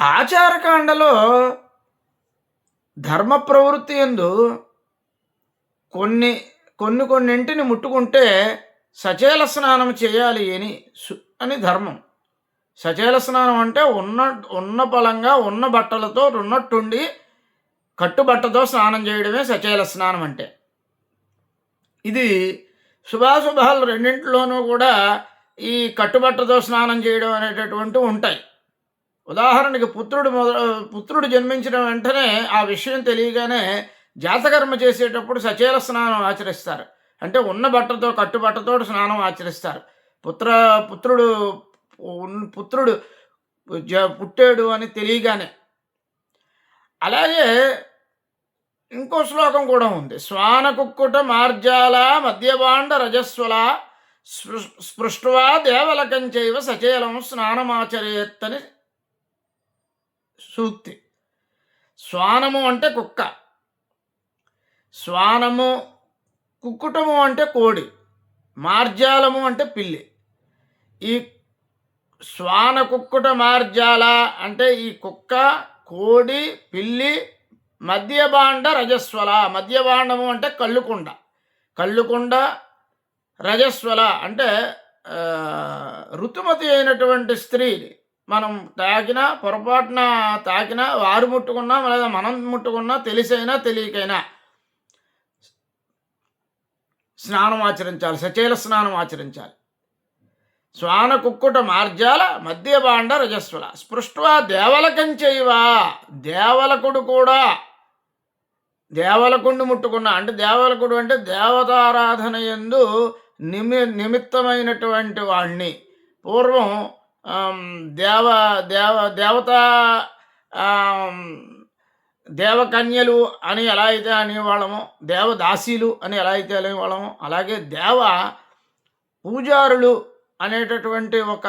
ఆచారకాండలో ధర్మ ప్రవృత్తి ఎందు కొన్ని కొన్ని కొన్నింటిని ముట్టుకుంటే సచేల స్నానం చేయాలి అని సు- అని ధర్మం. సచేల స్నానం అంటే ఉన్న ఉన్న బలంగా ఉన్న బట్టలతో ఉన్నట్టుండి కట్టుబట్టతో స్నానం చేయడమే సచేల స్నానం అంటే. ఇది శుభాశుభాలు రెండింటిలోనూ కూడా ఈ కట్టుబట్టతో స్నానం చేయడం అనేటటువంటి ఉంటాయి. ఉదాహరణకి పుత్రుడు మొద పుత్రుడు జన్మించిన వెంటనే ఆ విషయం తెలియగానే జాతకర్మ చేసేటప్పుడు సచేల స్నానం ఆచరిస్తారు. అంటే ఉన్న బట్టతో కట్టుబట్టతో స్నానం ఆచరిస్తారు. పుత్ర పుత్రుడు పుత్రుడు జ పుట్టాడు అని తెలియగానే. అలాగే ఇంకో శ్లోకం కూడా ఉంది. శ్వాన కుక్కుట మార్జాల మద్యబాండ రజస్వల స్పృష్ స్పృష్ట్వా దేవలకంచైవ సచేలం స్నానమాచరేత్తని సూక్తి. శ్వానము అంటే కుక్క. శ్వానము కుక్కుటము అంటే కోడి. మార్జాలము అంటే పిల్లి. ఈ శ్వాన కుక్కుట మార్జాల అంటే ఈ కుక్క కోడి పిల్లి మద్యభాండ రజస్వల. మద్యభాండము అంటే కళ్ళుకుండ. కళ్ళుకుండ రజస్వల అంటే ఋతుమతి అయినటువంటి స్త్రీ మనం తాకినా పొరపాటున తాకినా వారు ముట్టుకున్నా లేదా మనం ముట్టుకున్నా తెలిసైనా తెలియకైనా స్నానం ఆచరించాలి సచేల స్నానం ఆచరించాలి. శ్వాన కుక్కుట మార్జాల మద్యబాండ రజస్వల. స్పృష్వా దేవలకం చేయవా? దేవలకుడు కూడా దేవలకుడిని ముట్టుకున్నా అంటే దేవలకుడు అంటే దేవతారాధన ఎందు నిమి నిమిత్తమైనటువంటి వాణ్ణి. పూర్వం దేవ దేవ దేవత దేవకన్యలు అని ఎలా అయితే అనేవాళ్ళమో దేవదాసీలు అని ఎలా అయితే అనేవాళ్ళమో అలాగే దేవ పూజారులు అనేటటువంటి ఒక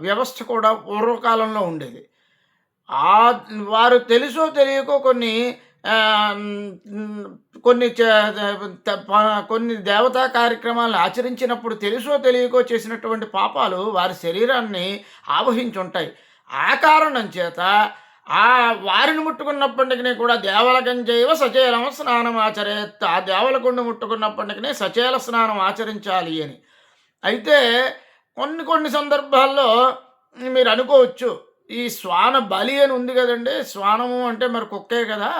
వ్యవస్థ కూడా పూర్వకాలంలో ఉండేది. ఆ వారు తెలుసో తెలియకో కొన్ని కొన్ని ప- కొన్ని దేవతా కార్యక్రమాలను ఆచరించినప్పుడు తెలుసో తెలియకో చేసినటువంటి పాపాలు వారి శరీరాన్ని ఆవహించి ఉంటాయి ఆ కారణం చేత ఆ వారిని ముట్టుకున్నప్పటికీ కూడా దేవలకంజైవ సచేలం స్నానం ఆచరేత్ ఆ దేవలకుండు ముట్టుకున్నప్పటికీ సచేల స్నానం ఆచరించాలి అని. అయితే కొన్ని కొన్ని సందర్భాల్లో మీరు అనుకోవచ్చు ఈ శ్వాన బలి అని ఉంది కదండి శ్వానము అంటే మరి కుక్కే కదా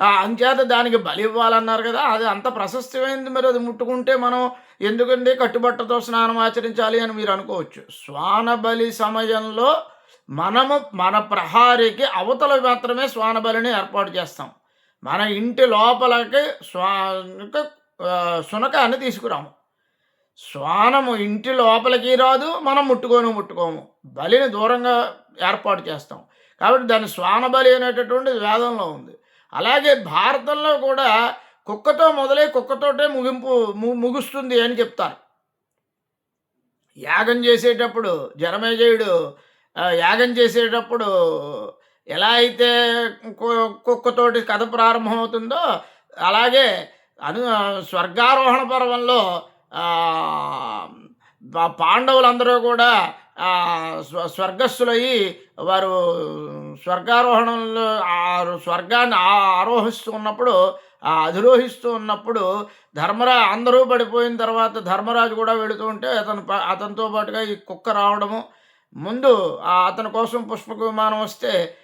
అంచేత దానికి బలి ఇవ్వాలన్నారు కదా అది అంత ప్రశస్తమైంది మరి అది ముట్టుకుంటే మనం ఎందుకండి కట్టుబట్టతో స్నానం ఆచరించాలి అని మీరు అనుకోవచ్చు. శ్వాన బలి సమయంలో మనము మన ప్రహారికి అవతల మాత్రమే శ్వాన బలిని ఏర్పాటు చేస్తాం. మన ఇంటి లోపలకి స్వా సునకాన్ని తీసుకురాము. శ్వానము ఇంటి లోపలికి రాదు మనం ముట్టుకోను ముట్టుకోము. బలిని దూరంగా ఏర్పాటు చేస్తాం. కాబట్టి దాని శ్వాన బలి అనేటటువంటిది వేదంలో ఉంది. అలాగే భారతంలో కూడా కుక్కతో మొదలై కుక్కతోటే ముగింపు ము- ముగుస్తుంది అని చెప్తారు. యాగం చేసేటప్పుడు జనమేజయుడు యాగం చేసేటప్పుడు ఎలా అయితే కుక్కతోటి కథ ప్రారంభమవుతుందో అలాగే అను స్వర్గారోహణ పర్వంలో పాండవులందరూ కూడా స్వ స్వర్గస్థులయ్యి వారు స్వర్గారోహణంలో ఆ స్వర్గాన్ని ఆరోహిస్తూ ఉన్నప్పుడు ఆ అధిరోహిస్తూ ఉన్నప్పుడు ధర్మరా అందరూ పడిపోయిన తర్వాత ధర్మరాజు కూడా వెళుతూ ఉంటే అతను అతనితో పాటుగా ఈ కుక్క రావడము. ముందు అతని కోసం పుష్పక విమానం వస్తే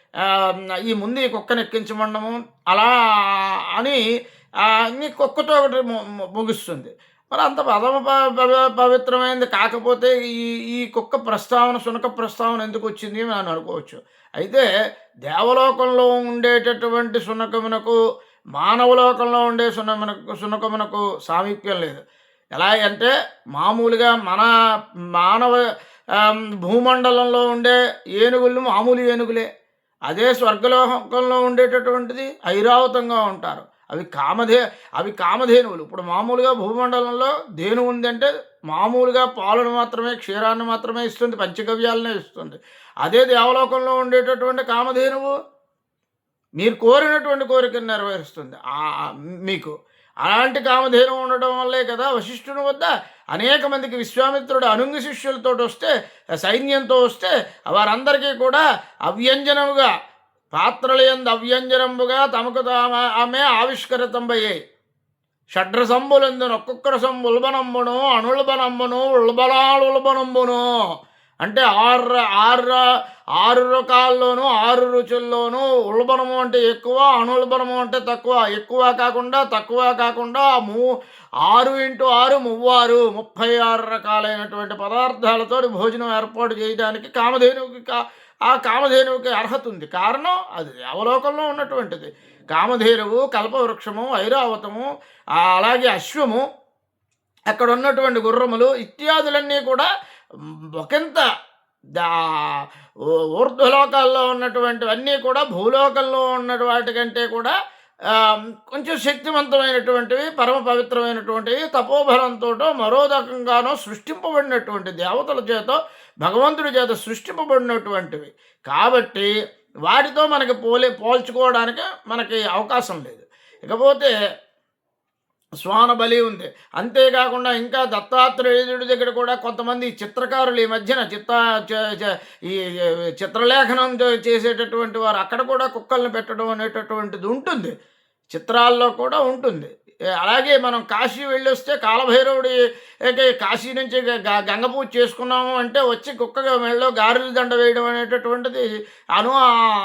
ఈ ముందు ఈ కుక్కను ఎక్కించమండము అలా అని నీ కుక్కతో ఒకటి ము- ముగుస్తుంది. మరి అంత పదమ పవిత్రమైంది. కాకపోతే ఈ ఈ కుక్క ప్రస్తావన సునక ప్రస్తావన ఎందుకు వచ్చింది అని నేను అనుకోవచ్చు. అయితే దేవలోకంలో ఉండేటటువంటి సునకమునకు మానవలోకంలో ఉండే సునమునకు సునకమునకు సామీప్యం లేదు. ఎలా అంటే మామూలుగా మన మానవ భూమండలంలో ఉండే ఏనుగులు మామూలు ఏనుగులే. అదే స్వర్గలోకంలో ఉండేటటువంటిది ఐరావతంగా ఉంటారు. అవి కామధే అవి కామధేనువులు. ఇప్పుడు మామూలుగా భూమండలంలో ధేను ఉందంటే మామూలుగా పాలను మాత్రమే క్షీరాన్ని మాత్రమే ఇస్తుంది పంచగవ్యాలనే ఇస్తుంది. అదే దేవలోకంలో ఉండేటటువంటి కామధేనువు మీరు కోరినటువంటి కోరికను నెరవేరుస్తుంది. మీకు అలాంటి కామధేను ఉండడం వల్లే కదా వశిష్ఠుని వద్ద అనేక మందికి విశ్వామిత్రుడు అనుంగి శిష్యులతో వస్తే సైన్యంతో వస్తే వారందరికీ కూడా అవ్యంజనముగా పాత్రల ఎందు అవ్యంజనముగా తమకు తామ ఆమె ఆవిష్కరితంబయ్యాయి. షడ్రసంబులందున ఒక్కొక్కరు సంబు ఉల్బనంబును అణుల్బనంబును ఉల్బలాలుల్బనంబును. అంటే ఆరు ఆరు ఆరు రకాల్లోనూ ఆరు రుచుల్లోనూ ఉల్బణము అంటే ఎక్కువ అనుల్బణము అంటే తక్కువ. ఎక్కువ కాకుండా తక్కువ కాకుండా మూ ఆరు ఇంటూ ఆరు మువ్వారు ముప్పై ఆరు రకాలైనటువంటి పదార్థాలతో భోజనం ఏర్పాటు చేయడానికి కామధేనువుకి కా ఆ కామధేనువుకి అర్హత ఉంది. కారణం అది అవలోకంలో ఉన్నటువంటిది. కామధేనువు కల్పవృక్షము ఐరావతము అలాగే అశ్వము అక్కడ ఉన్నటువంటి గుర్రములు ఇత్యాదులన్నీ కూడా ఒకంత దా ఊ- ఊర్ధ్వలోకాల్లో ఉన్నటువంటివన్నీ కూడా భూలోకంలో ఉన్న వాటికంటే కూడా కొంచెం శక్తివంతమైనటువంటివి పరమ పవిత్రమైనటువంటివి తపోబలంతో మరో రకంగానో సృష్టింపబడినటువంటి దేవతల చేత భగవంతుడి చేత సృష్టింపబడినటువంటివి. కాబట్టి వాటితో మనకి పోలే పోల్చుకోవడానికి మనకి అవకాశం లేదు. ఇకపోతే స్వానబలి ఉంది. అంతేకాకుండా ఇంకా దత్తాత్రేయుడి దగ్గర కూడా కొంతమంది చిత్రకారులు ఈ మధ్యన చిత్త ఈ చిత్రలేఖనం చేసేటటువంటి వారు అక్కడ కూడా కుక్కల్ని పెట్టడం అనేటటువంటిది ఉంటుంది. చిత్రాల్లో కూడా ఉంటుంది. అలాగే మనం కాశీ వెళ్ళి వస్తే కాలభైరవుడి కాశీ నుంచి గంగ పూజ చేసుకున్నాము అంటే వచ్చి కుక్క మెళ్ళలో గారెలు దండ వేయడం అనేటటువంటిది అను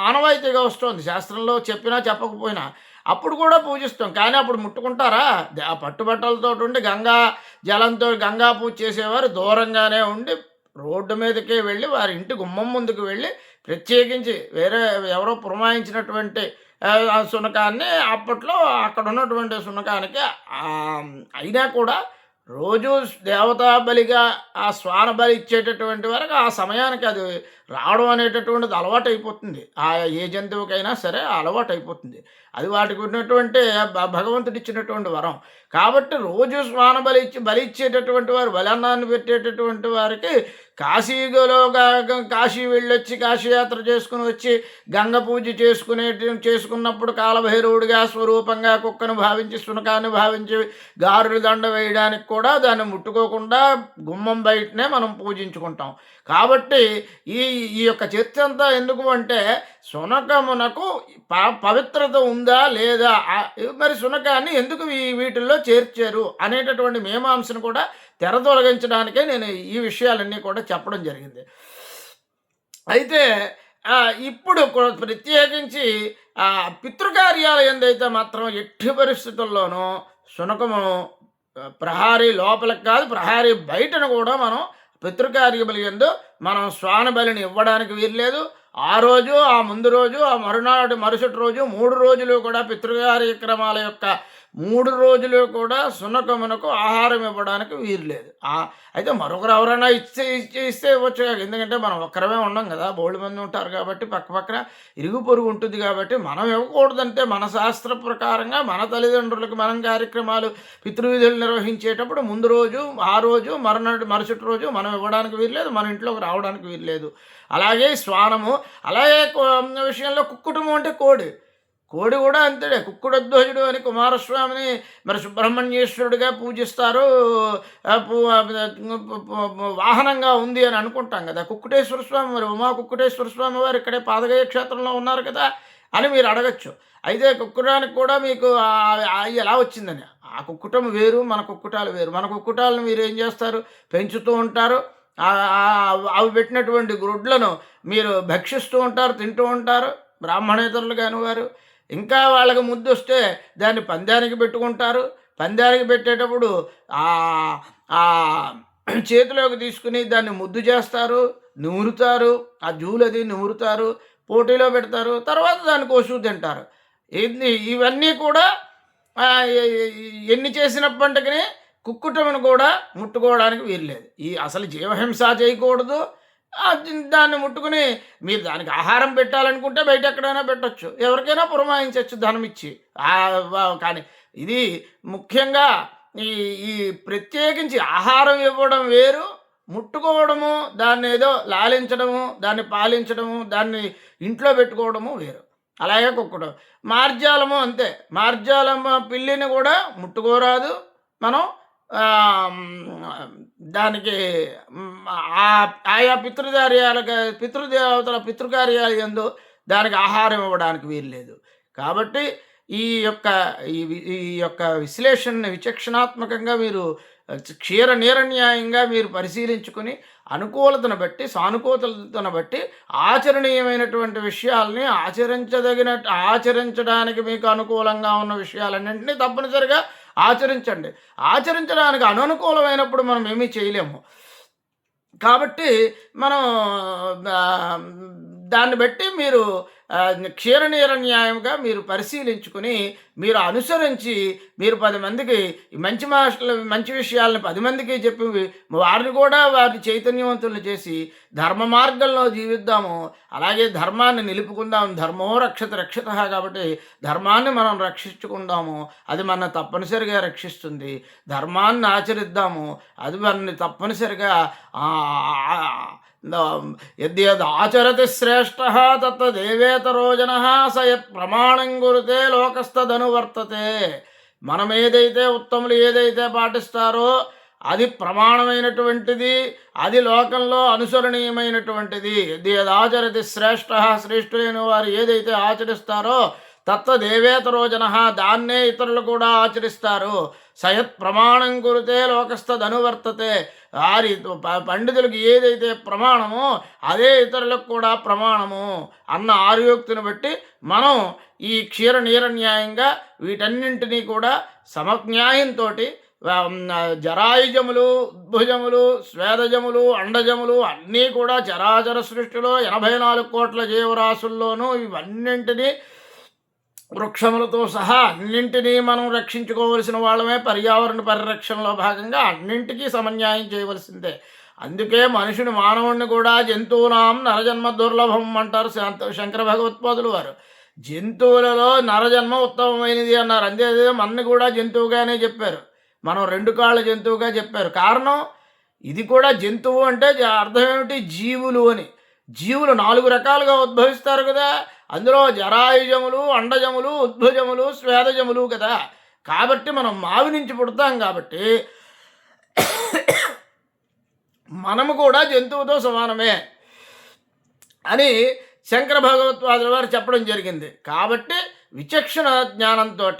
ఆనవాయితీగా వస్తుంది. శాస్త్రంలో చెప్పినా చెప్పకపోయినా. అప్పుడు కూడా పూజిస్తాం. కానీ అప్పుడు ముట్టుకుంటారా? ఆ పట్టుబట్టలతో ఉండి గంగా జలంతో గంగా పూజ చేసేవారు. దూరంగానే ఉండి రోడ్డు మీదకే వెళ్ళి వారి ఇంటి గుమ్మం ముందుకు వెళ్ళి ప్రత్యేకించి వేరే ఎవరో పురమాయించినటువంటి ఆ, శునకాన్ని అప్పట్లో అక్కడ ఉన్నటువంటి శునకానికి అయినా కూడా రోజు దేవతా బలిగా ఆ స్వాన బలి ఇచ్చేటటువంటి వరకు ఆ సమయానికి అది రావడం అనేటటువంటిది అలవాటు అయిపోతుంది ఆ ఏ జంతువుకైనా సరే అలవాటు అయిపోతుంది అది వాటికి ఉన్నటువంటి భగవంతుడు ఇచ్చినటువంటి వరం. కాబట్టి రోజు స్నాన బలి ఇచ్చి బలి ఇచ్చేటటువంటి వారు బలన్నాన్ని పెట్టేటటువంటి వారికి కాశీలో కాశీ వెళ్ళొచ్చి కాశీయాత్ర చేసుకుని వచ్చి గంగ పూజ చేసుకునే చేసుకున్నప్పుడు కాలభైరవుడిగా స్వరూపంగా కుక్కను భావించి శునకాన్ని భావించి గారుల దండ వేయడానికి కూడా దాన్ని ముట్టుకోకుండా గుమ్మం బయటనే మనం పూజించుకుంటాం. కాబట్టి ఈ ఈ యొక్క చర్చ అంతా ఎందుకు అంటే శునకమునకు ప పవిత్రత ఉందా లేదా? మరి శునకాన్ని ఎందుకు ఈ వీటిల్లో చేర్చారు? అనేటటువంటి మీమాంసను కూడా తెరదొలగించడానికే నేను ఈ విషయాలన్నీ కూడా చెప్పడం జరిగింది. అయితే ఇప్పుడు ప్రత్యేకించి ఆ పితృకార్యాలు మాత్రం ఎట్టి పరిస్థితుల్లోనూ శునకము ప్రహారీ లోపలికి కాదు ప్రహారీ బయటను కూడా మనం పితృకార్య బలి ఎందు మనం శ్వాన బలిని ఇవ్వడానికి వీల్లేదు. ఆ రోజు ఆ ముందు రోజు ఆ మరునాడు మరుసటి రోజు మూడు రోజులు కూడా పితృకార్యక్రమాల యొక్క మూడు రోజులు కూడా సునకమునకు ఆహారం ఇవ్వడానికి వీలు లేదు అయితే మరొకరు ఎవరైనా ఇస్తే ఇస్తే ఇస్తే ఇవ్వచ్చు కాక. ఎందుకంటే మనం ఒక్కరమే ఉండం కదా. బోళ్ళు మంది ఉంటారు కాబట్టి పక్క పక్కన ఇరుగు పొరుగు ఉంటుంది కాబట్టి మనం ఇవ్వకూడదంటే మన శాస్త్ర ప్రకారంగా మన తల్లిదండ్రులకు మనం కార్యక్రమాలు పితృవిధులు నిర్వహించేటప్పుడు ముందు రోజు ఆ రోజు మరునాడు మరుసటి రోజు మనం ఇవ్వడానికి వీల్లేదు. మన ఇంట్లోకి రావడానికి వీల్లేదు. అలాగే శ్వానము అలాగే విషయంలో కుక్కుటము అంటే కోడి. కోడి కూడా అంతేడే కుక్కుడధ్వజుడు అని కుమారస్వామిని మరి సుబ్రహ్మణ్యేశ్వరుడిగా పూజిస్తారు. వాహనంగా ఉంది అని అనుకుంటాం కదా. కుక్కుటేశ్వర స్వామి మరి ఉమా కుక్కుటేశ్వర స్వామి వారు ఇక్కడే పాదగయ క్షేత్రంలో ఉన్నారు కదా అని మీరు అడగచ్చు. అయితే కుక్కుటానికి కూడా మీకు ఆ- ఎలా వచ్చిందని? ఆ కుక్కుటం వేరు మన కుక్కుటాలు వేరు. మన కుక్కుటాలను మీరు ఏం చేస్తారు? పెంచుతూ ఉంటారు. అవి పెట్టినటువంటి గ్రుడ్లను మీరు భక్షిస్తూ ఉంటారు తింటూ ఉంటారు. బ్రాహ్మణేతరులు కాని వారు ఇంకా వాళ్ళకి ముద్దు వస్తే దాన్ని పందానికి పెట్టుకుంటారు. పందానికి పెట్టేటప్పుడు ఆ చేతిలోకి తీసుకుని దాన్ని ముద్దు చేస్తారు నూరుతారు. ఆ జూలది నూరుతారు పోటీలో పెడతారు. తర్వాత దాన్ని కోసూ తింటారు. ఇది ఇవన్నీ కూడా ఎన్ని చేసినప్పటికీ కుక్కుటమును కూడా ముట్టుకోవడానికి వీల్లేదు. ఈ అసలు జీవహింస చేయకూడదు. దాన్ని ముట్టుకుని మీరు దానికి ఆహారం పెట్టాలనుకుంటే బయట ఎక్కడైనా పెట్టొచ్చు. ఎవరికైనా పురమాయించవచ్చు ధనం ఇచ్చి కానీ ఇది ముఖ్యంగా ఈ ఈ ప్రత్యేకించి ఆహారం ఇవ్వడం వేరు ముట్టుకోవడము దాన్ని ఏదో లాలించడము దాన్ని పాలించడము దాన్ని ఇంట్లో పెట్టుకోవడము వేరు. అలాగే కుక్కడం. మార్జాలము అంతే. మార్జాలము పిల్లిని కూడా ముట్టుకోరాదు. మనం దానికి ఆ- ఆయా పితృకార్యాలకు పితృదేవతల పితృకార్యాలు ఎందు దానికి ఆహారం ఇవ్వడానికి వీల్లేదు. కాబట్టి ఈ యొక్క ఈ ఈ యొక్క విశ్లేషణని విచక్షణాత్మకంగా మీరు క్షీర నీరన్యాయంగా మీరు పరిశీలించుకుని అనుకూలతను బట్టి సానుకూలతను బట్టి ఆచరణీయమైనటువంటి విషయాల్ని ఆచరించదగిన ఆచరించడానికి మీకు అనుకూలంగా ఉన్న విషయాలన్నింటినీ తప్పనిసరిగా ఆచరించండి. ఆచరించడానికి అననుకూలమైనప్పుడు మనం ఏమీ చేయలేము. కాబట్టి మనం దాన్ని బట్టి మీరు ఆ, క్షీరనీర న్యాయంగా మీరు పరిశీలించుకుని మీరు అనుసరించి మీరు పది మందికి మంచి మాటలు మంచి విషయాలను పది మందికి చెప్పి వారిని కూడా వారి చైతన్యవంతులను చేసి ధర్మ మార్గంలో జీవిద్దాము. అలాగే ధర్మాన్ని నిలుపుకుందాం. ధర్మో రక్షత రక్షత కాబట్టి ధర్మాన్ని మనం రక్షించుకుందాము. అది మన తప్పనిసరిగా రక్షిస్తుంది. ధర్మాన్ని ఆచరిద్దాము. అది మనని తప్పనిసరిగా యద్యద్ ఆచరతి శ్రేష్ఠ తత్తదేవేతరో జన స యత్ ప్రమాణం గురితే లోకస్తదనువర్తతే మనం ఏదైతే ఉత్తములు ఏదైతే పాటిస్తారో అది ప్రమాణమైనటువంటిది అది లోకంలో అనుసరణీయమైనటువంటిది. ఆచరతి శ్రేష్ఠ శ్రేష్ఠులైన వారు ఏదైతే ఆచరిస్తారో తత్తదేవేతరో జన దాన్నే ఇతరులు కూడా ఆచరిస్తారు. సయత్ ప్రమాణం కురితే లోకస్తదనువర్తతే వారి ప- పండితులకు ఏదైతే ప్రమాణమో అదే ఇతరులకు కూడా ప్రమాణము అన్న ఆరుయోక్తిని బట్టి మనం ఈ క్షీర నీరన్యాయంగా వీటన్నింటినీ కూడా సమజ్ఞాయంతో జరాయుజములు ఉద్భుజములు స్వేదజములు అండజములు అన్నీ కూడా చరాచర సృష్టిలో ఎనభై నాలుగు కోట్ల జీవరాశుల్లోనూ ఇవన్నింటినీ వృక్షములతో సహా అన్నింటినీ మనం రక్షించుకోవలసిన వాళ్ళమే పర్యావరణ పరిరక్షణలో భాగంగా అన్నింటికీ సమన్యాయం చేయవలసిందే. అందుకే మనుషుని మానవుణ్ణి కూడా జంతువునాం నరజన్మ దుర్లభం అంటారు శాంత శంకర భగవత్పాదులు వారు. జంతువులలో నరజన్మ ఉత్తమమైనది అన్నారు. అంతే మనని కూడా జంతువుగానే చెప్పారు. మనం రెండు కాళ్ళ జంతువుగా చెప్పారు. కారణం ఇది కూడా జంతువు అంటే అర్థం ఏమిటి? జీవులు అని. జీవులు నాలుగు రకాలుగా ఉద్భవిస్తారు కదా. అందులో జరాయుజములు అండజములు ఉద్భుజములు స్వేదజములు కదా. కాబట్టి మనం మావి నుంచి పుడతాం కాబట్టి మనము కూడా జంతువుతో సమానమే అని శంకర భగవత్వాదుల వారు చెప్పడం జరిగింది. కాబట్టి విచక్షణ జ్ఞానంతో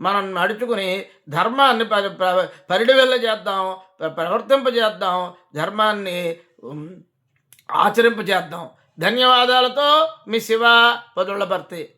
మనం నడుచుకుని ధర్మాన్ని పరి ప్ర- చేద్దాం ప్ర- ప్రవర్తింపజేద్దాం ధర్మాన్ని ఆచరింపజేద్దాం. ధన్యవాదాలతో మీ శివ పదుళ్ళ భర్తీ.